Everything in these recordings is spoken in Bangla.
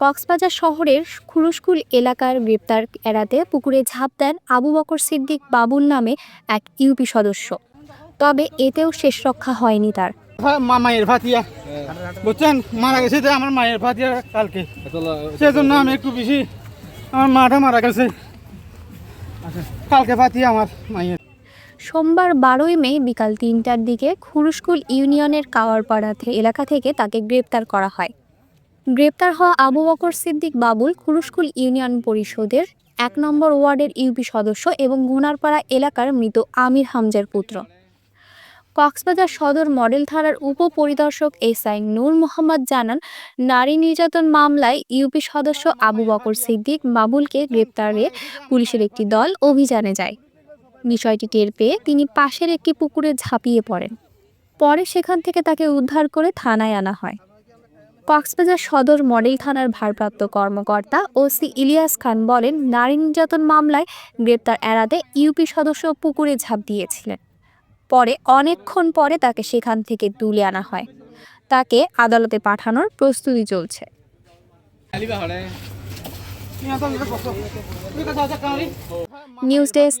কক্সবাজার শহরের খুরুশকুল এলাকার গ্রেপ্তার এড়াতে পুকুরে ঝাঁপ দেন আবু বকর সিদ্দিক বাবুল নামে এক ইউপি সদস্য। তবে এতেও শেষ রক্ষা হয়নি তার। মায়ের ভাতিয়া। বুঝছেন? মারা গেছে আমার মায়ের ভাতিয়া কালকে। সেজন্য আমি একটু বেশি আমার মাটা মারা গেছে। কালকে ভাতিয়া আমার মায়ের। সোমবার বারোই মে বিকাল তিনটার দিকে খুরুশকুল ইউনিয়নের কাওয়ারপাড়া এলাকা থেকে তাকে গ্রেপ্তার করা হয়। গ্রেপ্তার হওয়া আবু বকর সিদ্দিক বাবুল খুরুশকুল ইউনিয়ন পরিষদের এক নম্বর ওয়ার্ডের ইউপি সদস্য এবং গুনারপাড়া এলাকার মৃত আমির হামজার পুত্র। কক্সবাজার সদর মডেল থানার উপপরিদর্শক এসআই নূর মোহাম্মদ জানান, নারী নির্যাতন মামলায় ইউপি সদস্য আবু বকর সিদ্দিক বাবুলকে গ্রেপ্তারে পুলিশের একটি দল অভিযানে যায়। বিষয়টি টের পেয়ে তিনি পাশের একটি পুকুরে ঝাঁপিয়ে পড়েন। পরে সেখান থেকে তাকে উদ্ধার করে থানায় আনা হয়। কক্সবাজার সদর মডেল থানার ভারপ্রাপ্ত কর্মকর্তা ওসি ইলিয়াস খান বলেন, নারী নির্যাতন মামলায় গ্রেপ্তার এড়াতে ইউপি সদস্য পুকুরে ঝাঁপ দিয়েছিলেন। পরে অনেকক্ষণ পরে তাকে সেখান থেকে তুলে আনা হয়। তাকে আদালতে পাঠানোর প্রস্তুতি চলছে। নিউজ ডেস্ক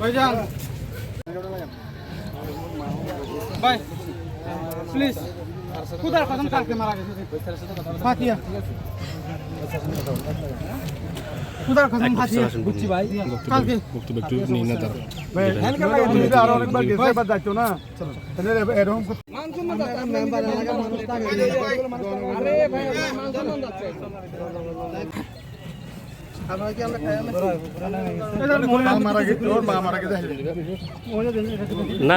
ভাইজান ভাই প্লিজ খুদার কদম কালকে মারা গেছে ফাতিয়া খুদার কদম ফাতিয়া বুঝছি ভাই কালকে বক্তব্য একটু নিই না তারা আর অনেকবার গেছে এবার যাইতো না তাহলে এরকম মারা গেছে ওর মা মারা গেছে না না